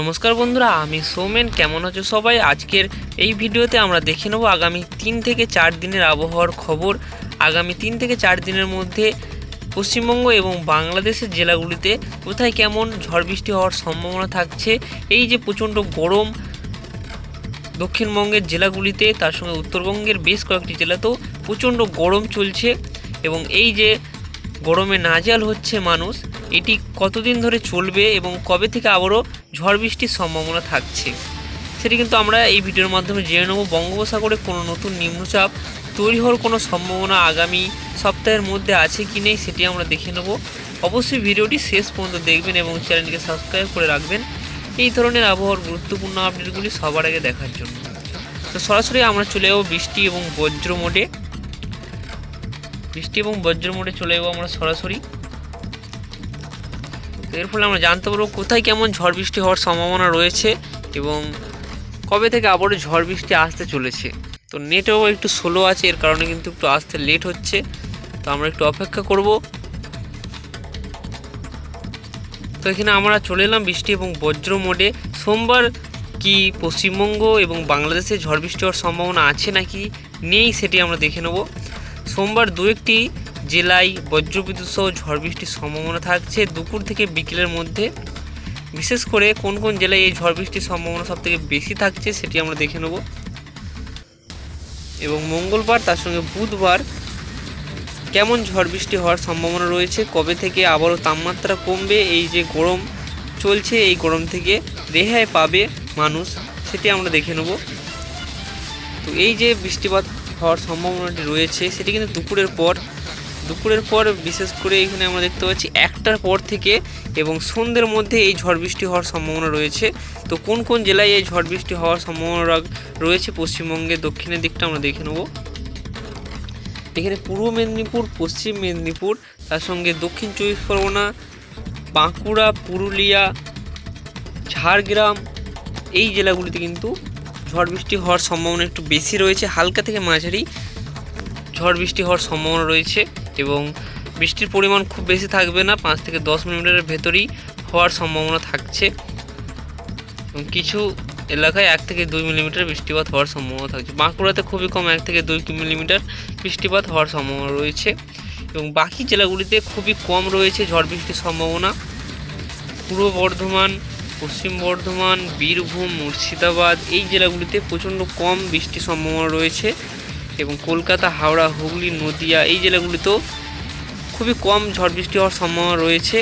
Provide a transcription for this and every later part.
নমস্কার বন্ধুরা, আমি সৌমেন। কেমন আছো সবাই? আজকের এই ভিডিওতে আমরা দেখে নেব আগামী তিন থেকে চার দিনের আবহাওয়ার খবর। আগামী তিন থেকে চার দিনের মধ্যে পশ্চিমবঙ্গ এবং বাংলাদেশের জেলাগুলিতে কোথায় কেমন ঝড় বৃষ্টি হওয়ার সম্ভাবনা থাকছে, এই যে প্রচণ্ড গরম দক্ষিণবঙ্গের জেলাগুলিতে, তার সঙ্গে উত্তরবঙ্গের বেশ কয়েকটি জেলাতেও প্রচণ্ড গরম চলছে এবং এই যে গরমে নাজেহাল হচ্ছে মানুষ, এটি কতদিন ধরে চলবে এবং কবে থেকে আবারও ঝড় বৃষ্টির সম্ভাবনা থাকছে। সেটি কিন্তু আমরা এই ভিডিওর মাধ্যমে জেনে নেব। বঙ্গোপসাগরে কোনো নতুন নিম্নচাপ তৈরি হওয়ার কোনো সম্ভাবনা আগামী সপ্তাহের মধ্যে আছে কি নেই সেটি আমরা দেখে নেব। অবশ্যই ভিডিওটি শেষ পর্যন্ত দেখবেন এবং চ্যানেলটিকে সাবস্ক্রাইব করে রাখবেন। এই ধরনের আবহাওয়ার গুরুত্বপূর্ণ আপডেটগুলি সবার আগে দেখার জন্য। তো সরাসরি আমরা চলে যাব বৃষ্টি এবং বজ্র মোডে। বৃষ্টি এবং বজ্র মোডে চলে যাব আমরা সরাসরি। এর ফলে আমরা জানতে পারব কোথায় কেমন ঝড় বৃষ্টি হওয়ার সম্ভাবনা রয়েছে এবং কবে থেকে আবারও ঝড় বৃষ্টি আসতে চলেছে। তো নেটও একটু স্লো আছে, এর কারণে কিন্তু একটু আসতে লেট হচ্ছে। তো আমরা একটু অপেক্ষা করব। তো এখানে আমরা চলে এলাম বৃষ্টি এবং বজ্র মোডে সোমবার কি পশ্চিমবঙ্গ এবং বাংলাদেশে ঝড় বৃষ্টি হওয়ার সম্ভাবনা আছে নাকি? নেই, সেটি আমরা দেখে নেব। সোমবার দু একটি জেলায় বজ্রবিদ্যুৎ সহ ঝড় বৃষ্টির সম্ভাবনা থাকছে। দুপুর থেকে বিকেলের মধ্যে বিশেষ করে কোন কোন জেলায় এই ঝড় বৃষ্টির সম্ভাবনা সবথেকে বেশি থাকছে সেটি আমরা দেখে নেব। এবং মঙ্গলবার তার সঙ্গে বুধবার কেমন ঝড় বৃষ্টি হওয়ার সম্ভাবনা রয়েছে, কবে থেকে আবারও তাপমাত্রা কমবে, এই যে গরম চলছে, এই গরম থেকে রেহাই পাবে মানুষ সেটি আমরা দেখে নেব। তো এই যে বৃষ্টিপাত হওয়ার সম্ভাবনাটি রয়েছে, সেটি কিন্তু দুপুরের পর দুপুরের পর বিশেষ করে এখানে আমরা দেখতে পাচ্ছি একটার পর থেকে এবং সন্ধ্যের মধ্যে এই ঝড় বৃষ্টি হওয়ার সম্ভাবনা রয়েছে। তো কোন কোন জেলায় এই ঝড় বৃষ্টি হওয়ার সম্ভাবনা রয়েছে পশ্চিমবঙ্গের দক্ষিণের দিকটা আমরা দেখে নেব। এখানে পূর্ব মেদিনীপুর, পশ্চিম মেদিনীপুর, তার সঙ্গে দক্ষিণ চব্বিশ পরগনা, বাঁকুড়া, পুরুলিয়া, ঝাড়গ্রাম, এই জেলাগুলিতে কিন্তু ঝড় বৃষ্টি হওয়ার সম্ভাবনা একটু বেশি রয়েছে। হালকা থেকে মাঝারি ঝড় বৃষ্টি হওয়ার সম্ভাবনা রয়েছে এবং বৃষ্টির পরিমাণ খুব বেশি থাকবে না, পাঁচ থেকে দশ মিলিমিটারের ভেতরেই হওয়ার সম্ভাবনা থাকছে। কিছু এলাকায় এক থেকে দুই মিলিমিটার বৃষ্টিপাত হওয়ার সম্ভাবনা থাকছে। বাঁকুড়াতে খুবই কম এক থেকে দুই মিলিমিটার বৃষ্টিপাত হওয়ার সম্ভাবনা রয়েছে। এবং বাকি জেলাগুলিতে খুবই কম রয়েছে ঝড় বৃষ্টির সম্ভাবনা। পূর্ব বর্ধমান, পশ্চিম বর্ধমান, বীরভূম, মুর্শিদাবাদ এই জেলাগুলিতে প্রচণ্ড কম বৃষ্টির সম্ভাবনা রয়েছে। এবং কলকাতা, হাওড়া, হুগলি, নদিয়া এই জেলাগুলিতেও খুবই কম ঝড় বৃষ্টি হওয়ার সম্ভাবনা রয়েছে।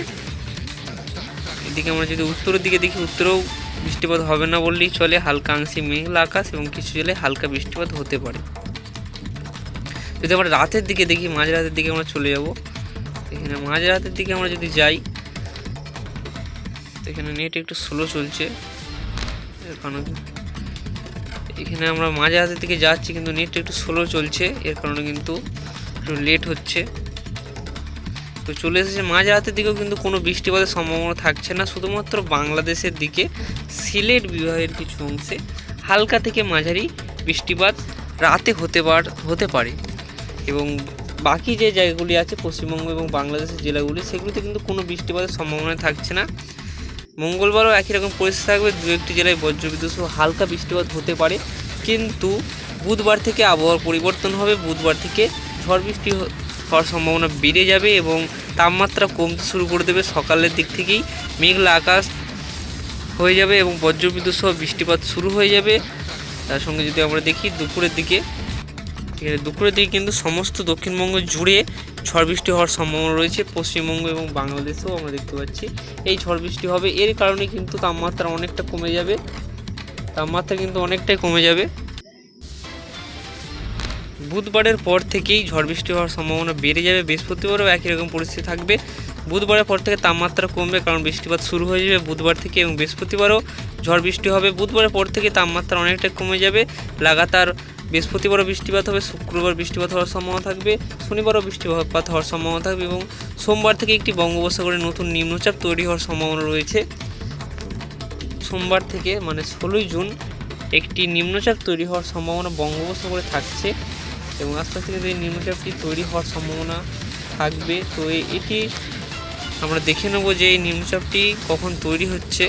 এদিকে আমরা যদি উত্তরের দিকে দেখি, উত্তরেও বৃষ্টিপাত হবে না বললেই চলে। হালকা আংশিক মেঘলা আকাশ এবং কিছু জেলায় হালকা বৃষ্টিপাত হতে পারে। যদি আমরা রাতের দিকে দেখি, মাঝরাতের দিকে আমরা চলে যাব। এখানে মাঝরাতের দিকে আমরা যদি যাই এখানে নেট একটু স্লো চলছে। এখানে আমরা মাঝে হাতের দিকে যাচ্ছি, কিন্তু নেট একটু স্লো চলছে, এর কারণে কিন্তু একটু লেট হচ্ছে। তো চলে এসেছে মাঝে হাতের দিকেও কিন্তু কোনো বৃষ্টিপাতের সম্ভাবনা থাকছে না, শুধুমাত্র বাংলাদেশের দিকে সিলেট বিভাগের কিছু অংশে হালকা থেকে মাঝারি বৃষ্টিপাত রাতে হতে পার, হতে পারে। এবং বাকি যে জায়গাগুলি আছে, পশ্চিমবঙ্গ এবং বাংলাদেশের জেলাগুলি, সেগুলিতে কিন্তু কোনো বৃষ্টিপাতের সম্ভাবনা থাকছে না। মঙ্গলবারও একই রকম পরিস্থিতি থাকবে। দু একটি জেলায় বজ্রবিদ্যুৎ সহ হালকা বৃষ্টিপাত হতে পারে। কিন্তু বুধবার থেকে আবহাওয়ার পরিবর্তন হবে। বুধবার থেকে ঝড় বৃষ্টি হওয়ার সম্ভাবনা বেড়ে যাবে এবং তাপমাত্রা কমতে শুরু করে দেবে। সকালের দিক থেকেই মেঘলা আকাশ হয়ে যাবে এবং বজ্রবিদ্যুৎ সহ বৃষ্টিপাত শুরু হয়ে যাবে। তার সঙ্গে যদি আমরা দেখি, দুপুরের দিকে এখানে দুপুরের দিকে কিন্তু সমস্ত দক্ষিণবঙ্গ জুড়ে ঝড় বৃষ্টি হওয়ার সম্ভাবনা রয়েছে। পশ্চিমবঙ্গ এবং বাংলাদেশেও আমরা দেখতে পাচ্ছি। এই ঝড় বৃষ্টি হবে, এর কারণে কিন্তু তাপমাত্রা অনেকটা কমে যাবে। তাপমাত্রা কিন্তু অনেকটাই কমে যাবে। বুধবারের পর থেকেই ঝড় বৃষ্টি হওয়ার সম্ভাবনা বেড়ে যাবে। বৃহস্পতিবারও একই রকম পরিস্থিতি থাকবে। বুধবারের পর থেকে তাপমাত্রা কমবে, কারণ বৃষ্টিপাত শুরু হয়ে যাবে বুধবার থেকে এবং বৃহস্পতিবারও ঝড় বৃষ্টি হবে। বুধবারের পর থেকে তাপমাত্রা অনেকটা কমে যাবে। লাগাতার বৃহস্পতিবারও বৃষ্টিপাত হবে, শুক্রবার বৃষ্টিপাত হওয়ার সম্ভাবনা থাকবে, শনিবারও বৃষ্টিপাত হওয়ার সম্ভাবনা থাকবে এবং সোমবার থেকে একটি বঙ্গোপসাগরে নতুন নিম্নচাপ তৈরি হওয়ার সম্ভাবনা রয়েছে। সোমবার থেকে মানে ষোলোই জুন, একটি নিম্নচাপ তৈরি হওয়ার সম্ভাবনা বঙ্গোপসাগরে থাকছে এবং আস্তে আস্তে কিন্তু এই নিম্নচাপটি তৈরি হওয়ার সম্ভাবনা থাকবে। তো এটি আমরা দেখে নেব যে এই নিম্নচাপটি কখন তৈরি হচ্ছে।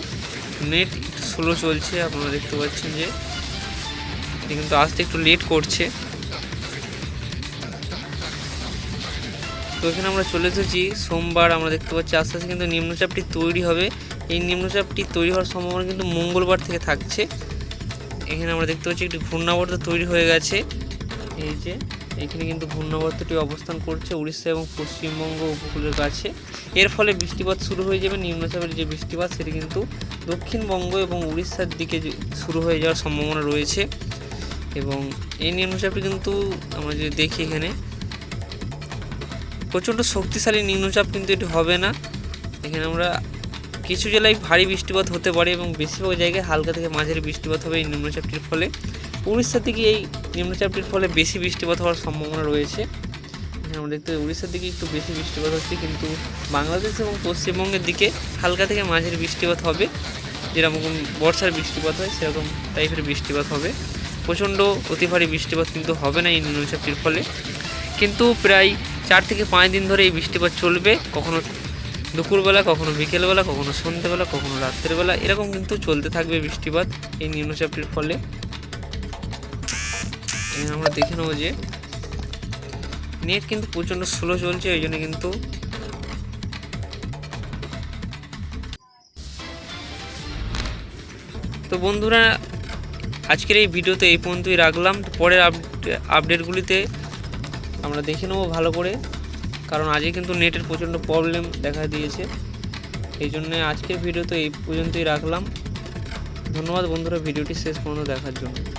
নেট স্লো চলছে, আপনারা দেখতে পাচ্ছেন যে এটি কিন্তু আসতে একটু লেট করছে। তো এখানে আমরা চলে এসেছি। সোমবার আমরা দেখতে পাচ্ছি, আস্তে আস্তে কিন্তু নিম্নচাপটি তৈরি হবে। এই নিম্নচাপটি তৈরি হওয়ার সম্ভাবনা কিন্তু মঙ্গলবার থেকে থাকছে। এখানে আমরা দেখতে পাচ্ছি একটি ঘূর্ণাবর্ত তৈরি হয়ে গেছে। এই যে, এখানে কিন্তু ঘূর্ণাবর্তটি অবস্থান করছে উড়িষ্যা এবং পশ্চিমবঙ্গ উপকূলের কাছে। এর ফলে বৃষ্টিপাত শুরু হয়ে যাবে। নিম্নচাপের যে বৃষ্টিপাত, সেটি কিন্তু দক্ষিণবঙ্গ এবং উড়িষ্যার দিকে শুরু হয়ে যাওয়ার সম্ভাবনা রয়েছে। এবং এই নিম্নচাপটি কিন্তু আমরা যদি দেখি এখানে, প্রচণ্ড শক্তিশালী নিম্নচাপ কিন্তু এটি হবে না। এখানে আমরা কিছু জেলায় ভারী বৃষ্টিপাত হতে পারে এবং বেশিরভাগ জায়গায় হালকা থেকে মাঝারি বৃষ্টিপাত হবে এই নিম্নচাপটির ফলে। উড়িষ্যার দিকে এই নিম্নচাপটির ফলে বেশি বৃষ্টিপাত হওয়ার সম্ভাবনা রয়েছে। আমরা দেখতে উড়িষ্যার দিকে একটু বেশি বৃষ্টিপাত হচ্ছে, কিন্তু বাংলাদেশ এবং পশ্চিমবঙ্গের দিকে হালকা থেকে মাঝের বৃষ্টিপাত হবে। যেরকম বর্ষার বৃষ্টিপাত হয়, সেরকম টাইপের বৃষ্টিপাত হবে। প্রচণ্ড অতিভারী বৃষ্টিপাত কিন্তু হবে না এই নিম্নচাপটির ফলে। কিন্তু প্রায় চার থেকে পাঁচ দিন ধরে এই বৃষ্টিপাত চলবে। কখনো দুপুরবেলা, কখনো বিকেলবেলা, কখনো সন্ধ্যেবেলা, কখনো রাত্রেবেলা, এরকম কিন্তু চলতে থাকবে বৃষ্টিপাত এই নিম্নচাপটির ফলে। আমরা দেখে নেব যে নেট কিন্তু প্রচণ্ড স্লো চলছে ওই জন্য কিন্তু তো বন্ধুরা আজকের এই ভিডিওতে এই পর্যন্তই রাখলাম। পরের আপডে- আপডেটগুলিতে আমরা দেখে নেব ভালো করে। কারণ আজকে কিন্তু নেটের প্রচণ্ড প্রবলেম দেখা দিয়েছে। এই জন্যে আজকের ভিডিও তো এই পর্যন্তই রাখলাম। ধন্যবাদ বন্ধুরা, ভিডিওটি শেষ পর্যন্ত দেখার জন্য।